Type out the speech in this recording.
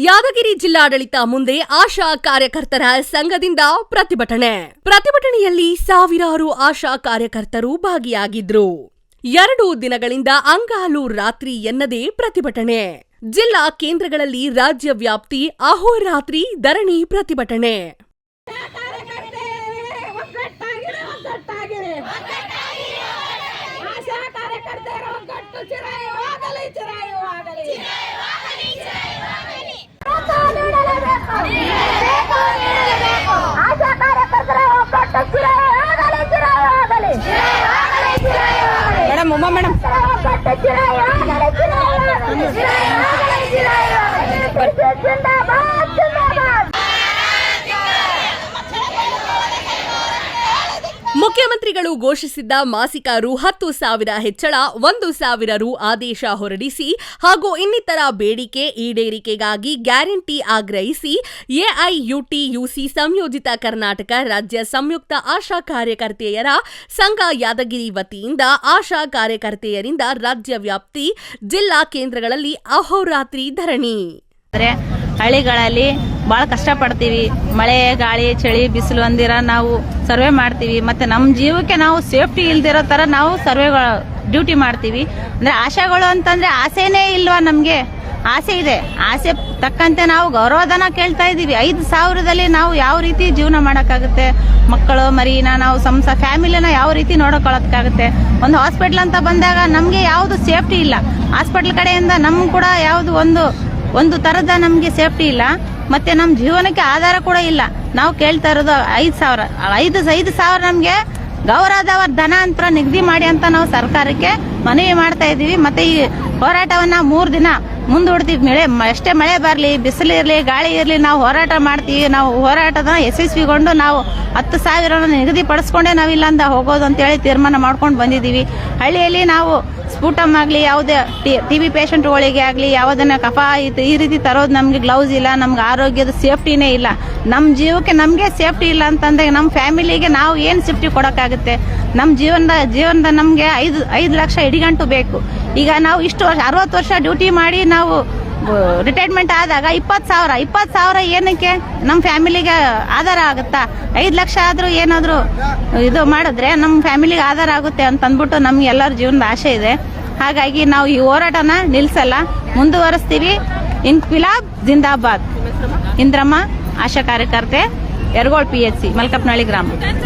ಯಾದಗಿರಿ ಜಿಲ್ಲಾಡಳಿತ ಮುಂದೆ ಆಶಾ ಕಾರ್ಯಕರ್ತರ ಸಂಘದಿಂದ ಪ್ರತಿಭಟನೆ. ಪ್ರತಿಭಟನೆಯಲ್ಲಿ ಸಾವಿರಾರು ಆಶಾ ಕಾರ್ಯಕರ್ತರು ಭಾಗಿಯಾಗಿದ್ರು. ಎರಡು ದಿನಗಳಿಂದ ಅಂಗಾಲು ರಾತ್ರಿ ಎನ್ನದೇ ಪ್ರತಿಭಟನೆ. ಜಿಲ್ಲಾ ಕೇಂದ್ರಗಳಲ್ಲಿ ರಾಜ್ಯ ವ್ಯಾಪ್ತಿ ಅಹೋರಾತ್ರಿ ಧರಣಿ ಪ್ರತಿಭಟನೆ. நடக்கிறாயா நடக்கிறாயா நடக்கிறாயா ಮುಖ್ಯಮಂತ್ರಿಗಳು ಘೋಷಿಸಿದ್ದ ಮಾಸಿಕ ರು ಹತ್ತು ಸಾವಿರ ಹೆಚ್ಚಳ, ಒಂದು ಸಾವಿರ ರು ಆದೇಶ ಹೊರಡಿಸಿ ಹಾಗೂ ಇನ್ನಿತರ ಬೇಡಿಕೆ ಈಡೇರಿಕೆಗಾಗಿ ಗ್ಯಾರಂಟಿ ಆಗ್ರಹಿಸಿ ಎಐಯುಟಿಯುಸಿ ಸಂಯೋಜಿತ ಕರ್ನಾಟಕ ರಾಜ್ಯ ಸಂಯುಕ್ತ ಆಶಾ ಕಾರ್ಯಕರ್ತೆಯರ ಸಂಘ ಯಾದಗಿರಿ ವತಿಯಿಂದ ಆಶಾ ಕಾರ್ಯಕರ್ತೆಯರಿಂದ ರಾಜ್ಯ ವ್ಯಾಪ್ತಿ ಜಿಲ್ಲಾ ಕೇಂದ್ರಗಳಲ್ಲಿ ಅಹೋರಾತ್ರಿ ಧರಣಿ. ಆದರೆ ಹಳ್ಳಿಗಳಲ್ಲಿ ಭಾಳ ಕಷ್ಟಪಡ್ತೀವಿ. ಮಳೆ, ಗಾಳಿ, ಚಳಿ, ಬಿಸಿಲು ಅಂದಿರ ನಾವು ಸರ್ವೆ ಮಾಡ್ತೀವಿ. ಮತ್ತೆ ನಮ್ಮ ಜೀವಕ್ಕೆ ನಾವು ಸೇಫ್ಟಿ ಇಲ್ದಿರೋ ಥರ ನಾವು ಸರ್ವೆ ಡ್ಯೂಟಿ ಮಾಡ್ತೀವಿ. ಅಂದರೆ ಆಶೆಗಳು ಅಂತಂದರೆ ಆಸೆನೇ ಇಲ್ವಾ ನಮಗೆ? ಆಸೆ ಇದೆ. ಆಸೆ ತಕ್ಕಂತೆ ನಾವು ಗೌರವಧನ ಕೇಳ್ತಾ ಇದ್ದೀವಿ. ಐದು ಸಾವಿರದಲ್ಲಿ ನಾವು ಯಾವ ರೀತಿ ಜೀವನ ಮಾಡೋಕ್ಕಾಗುತ್ತೆ? ಮಕ್ಕಳು, ಮರಿನ ನಾವು ಸಂಸ ಫ್ಯಾಮಿಲಿನ ಯಾವ ರೀತಿ ನೋಡ್ಕೊಳ್ಳೋದಕ್ಕಾಗುತ್ತೆ ಒಂದು ಹಾಸ್ಪಿಟ್ಲ್ ಅಂತ ಬಂದಾಗ ನಮಗೆ ಯಾವುದು ಸೇಫ್ಟಿ ಇಲ್ಲ. ಹಾಸ್ಪಿಟ್ಲ್ ಕಡೆಯಿಂದ ನಮ್ಗೆ ಕೂಡ ಯಾವುದು ಒಂದು ಒಂದು ತರದ ನಮಗೆ ಸೇಫ್ಟಿ ಇಲ್ಲ, ಮತ್ತೆ ನಮ್ಮ ಜೀವನಕ್ಕೆ ಆಧಾರ ಕೂಡ ಇಲ್ಲ. ನಾವು ಕೇಳ್ತಾ ಇರೋದು ಐದು ಸಾವಿರ, ಐದು ಐದು ಸಾವಿರ ನಮಗೆ ಗೌರವದವರ ಧನ ಅಂತ ನಿಗದಿ ಮಾಡಿ ಅಂತ ನಾವು ಸರ್ಕಾರಕ್ಕೆ ಮನವಿ ಮಾಡ್ತಾ ಇದೀವಿ. ಮತ್ತೆ ಈ ಹೋರಾಟವನ್ನ ಮೂರು ದಿನ ಮುಂದೂಡ್ತೀವಿ ಮಳೆ ಎಷ್ಟೇ ಮಳೆ ಬರಲಿ, ಬಿಸಿಲು ಇರಲಿ, ಗಾಳಿ ಇರಲಿ, ನಾವು ಹೋರಾಟ ಮಾಡ್ತೀವಿ. ನಾವು ಹೋರಾಟದ ಯಶಸ್ವಿಗೊಂಡು ನಾವು ಹತ್ತು ಸಾವಿರ ನಿಗದಿಪಡಿಸ್ಕೊಂಡೇ ನಾವು ಇಲ್ಲಿಂದ ಹೋಗೋದು ಅಂತೇಳಿ ತೀರ್ಮಾನ ಮಾಡ್ಕೊಂಡು ಬಂದಿದ್ದೀವಿ. ಹಳ್ಳಿಯಲ್ಲಿ ನಾವು ಸ್ಫೂಟಮ್ ಆಗಲಿ, ಯಾವುದೇ ಟಿ ಬಿ ಪೇಷಂಟ್ಗಳಿಗೆ ಆಗಲಿ, ಯಾವುದನ್ನ ಕಫ ಈ ರೀತಿ ತರೋದು ನಮಗೆ ಗ್ಲೌಸ್ ಇಲ್ಲ, ನಮ್ಗೆ ಆರೋಗ್ಯದ ಸೇಫ್ಟಿನೇ ಇಲ್ಲ. ನಮ್ಮ ಜೀವಕ್ಕೆ ನಮಗೆ ಸೇಫ್ಟಿ ಇಲ್ಲ ಅಂತಂದ್ರೆ ನಮ್ಮ ಫ್ಯಾಮಿಲಿಗೆ ನಾವು ಏನು ಸೇಫ್ಟಿ ಕೊಡೋಕ್ಕಾಗುತ್ತೆ? ನಮ್ಮ ಜೀವನದ ಜೀವನದ ನಮಗೆ ಐದು ಐದು ಲಕ್ಷ ಇಡಿಗಂಟು ಬೇಕು. ಈಗ ನಾವು ಇಷ್ಟು ವರ್ಷ, ಅರವತ್ತು ವರ್ಷ ಡ್ಯೂಟಿ ಮಾಡಿ ನಾವು ರಿಟೈರ್ಮೆಂಟ್ ಆದಾಗ ಇಪ್ಪತ್ತು ಸಾವಿರ ಇಪ್ಪತ್ತು ಸಾವಿರ ಏನಕ್ಕೆ ನಮ್ಮ ಫ್ಯಾಮಿಲಿಗೆ ಆಧಾರ ಆಗುತ್ತಾ? ಐದು ಲಕ್ಷ ಆದರೂ ಏನಾದರೂ ಇದು ಮಾಡಿದ್ರೆ ನಮ್ಮ ಫ್ಯಾಮಿಲಿಗೆ ಆಧಾರ ಆಗುತ್ತೆ ಅಂತ ಅಂದ್ಬಿಟ್ಟು ನಮ್ಗೆ ಎಲ್ಲರ ಜೀವನದ ಆಸೆ ಇದೆ. ಹಾಗಾಗಿ ನಾವು ಈ ಹೋರಾಟನ ನಿಲ್ಸಲ್ಲ. ಮುಂದುವರಿಸ್ತೀವಿ. ಇನ್ಕ್ವಿಲಾಬ್ ಜಿಂದಾಬಾದ್. ಇಂದ್ರಮ್ಮ, ಆಶಾ ಕಾರ್ಯಕರ್ತೆ, Yaragol P H C Malkapnalli ಗ್ರಾಮ.